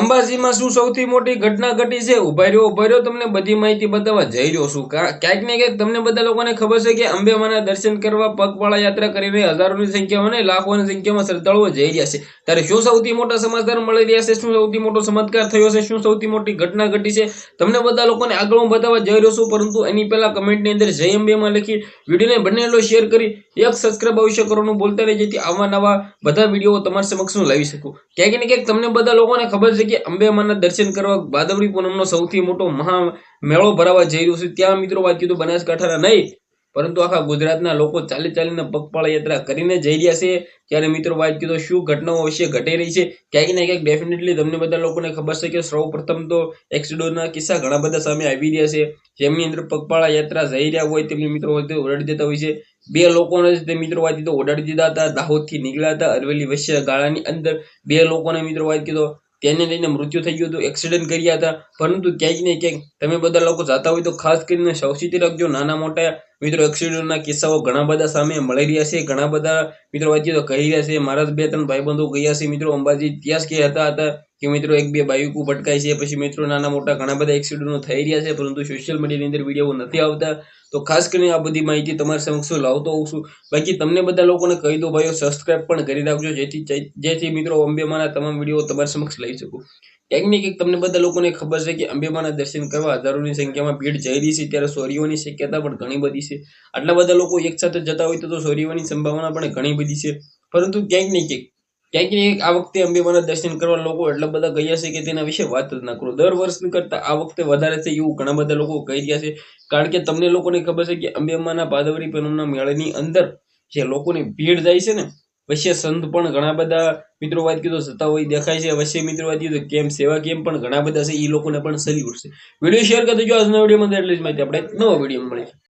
અંબાજીમાં શું સૌથી મોટી ઘટના ઘટી છે? ઊભા રહ્યો ઊભા રહ્યો, તમને બધી માહિતી બતાવવા જઈ રહ્યો છું. ક્યાંક ને ક્યાંક તમને બધા લોકોને ખબર છે કે અંબેમાના દર્શન કરવા પગપાળા યાત્રા કરીને હજારોની સંખ્યામાં ને લાખોની સંખ્યામાં શ્રદ્ધાળુઓ જઈ રહ્યા છે. ત્યારે શું સૌથી મોટા સમાચાર મળી રહ્યા છે? શું સૌથી મોટો ચમત્કાર થયો છે? શું સૌથી મોટી ઘટના ઘટી છે? તમને બધા લોકોને આગળ હું બતાવવા જઈ રહ્યો છું, પરંતુ એની પહેલા કમેન્ટની અંદર જય અંબેમાં લખી વિડીયોને બંનેલો શેર કરી એક સબસ્ક્રાઈબ અવશ્ય કરવાનું બોલતા રહે જેથી આવા નવા બધા વીડિયો તમારા સમક્ષ લાવી શકું. ક્યાંક ને ક્યાંક તમને બધા લોકોને ખબર છે કે અંબેમાના દર્શન કરવા ભાદરવી પૂનમનો સૌથી મોટો મહા મેળો ભરાવા જઈ રહ્યો છે. ત્યાં મિત્રો વાત કીધું બનાસકાંઠાના નહીં, પરંતુ આખા ગુજરાતના લોકો ચાલી ચાલીને પગપાળા યાત્રા કરીને જઈ રહ્યા છે. ત્યારે મિત્રો વાત કીધું શું ઘટનાઓ વિશે ઘટી રહી છે. ક્યાંક ને ક્યાંક ડેફિનેટલી તમને બધા લોકોને ખબર છે કે સૌ પ્રથમ તો એક્સિડન્ટના કિસ્સા ઘણા બધા સામે આવી રહ્યા છે. જેમની અંદર પગપાળા યાત્રા જઈ રહ્યા હોય તેમની મિત્રો ઓડાડી દેતા હોય છે. બે લોકોને તે મિત્રો વાત કીધું ઓડાડી દીધા હતા, દાહોદથી નીકળ્યા હતા અરવેલી વચ્ચે ગાળાની અંદર બે લોકોને મિત્રો વાત કીધો તેને લઈને મૃત્યુ થઈ ગયું હતું એક્સિડન્ટ કર્યા હતા. પરંતુ ક્યાંક ને ક્યાંક તમે બધા લોકો જાતા હોય તો ખાસ કરીને સાવચેતી રાખજો, નાના મોટા મિત્રો એક્સિડન્ટના કિસ્સાઓ ઘણા બધા સામે મળી રહ્યા છે. ઘણા બધા મિત્રો વચ્ચે તો કહી રહ્યા છે, મારા બે ત્રણ ભાઈબંધો ગયા છે. મિત્રો, અંબાજી ઇતિહાસ કે હતા હતા કે મિત્રો, એક બે બાઇકો ભટકાય છે. પછી મિત્રો, નાના મોટા ઘણા બધા એક્સિડન્ટો થઈ રહ્યા છે, પરંતુ સોશિયલ મીડિયાની અંદર વીડિયો નથી આવતા. તો ખાસ કરીને આ બધી માહિતી તમારી સમક્ષ લાવતો હોઉં છું. બાકી તમને બધા લોકોને કહી દો ભાઈઓ સબસ્ક્રાઇબ પણ કરી રાખજો, જેથી જેથી મિત્રો, અંબેમાના તમામ વીડિયો તમારા સમક્ષ લઈ શકું. ક્યાંક એક તમને બધા લોકોને ખબર છે કે અંબેમાના દર્શન કરવા હજારોની સંખ્યામાં ભીડ જઈ રહી છે. ત્યારે સોરીઓની શક્યતા પણ ઘણી બધી છે. આટલા બધા લોકો એક સાથે જતા હોય તો સોરી હોવાની સંભાવના પણ ઘણી બધી છે. પરંતુ ક્યાંક નહીં ક્યાંક ક્યાંક ને આ વખતે અંબેમાના દર્શન કરવા લોકો એટલા બધા ગયા છે કે તેના વિશે વાત જ ના કરો. દર વર્ષની કરતા આ વખતે વધારે છે એવું ઘણા બધા લોકો કહી રહ્યા છે. કારણ કે તમને લોકોને ખબર છે કે અંબેમાના ભાદવરી પૂનમના મેળાની અંદર જે લોકોની ભીડ જાય છે ને, વશ્ય સંત પણ ઘણા બધા મિત્રો વાત કીધું જતા હોય, દેખાય છે. વશ્ય મિત્રો વાત કીધું કેમ સેવા કેમ પણ ઘણા બધા છે એ લોકોને પણ સલ્યુટ છે વીડિયો શેર કરતો જો આજના વિડીયોમાં એટલી જ માહિતી. આપણે નવો વીડિયો મળે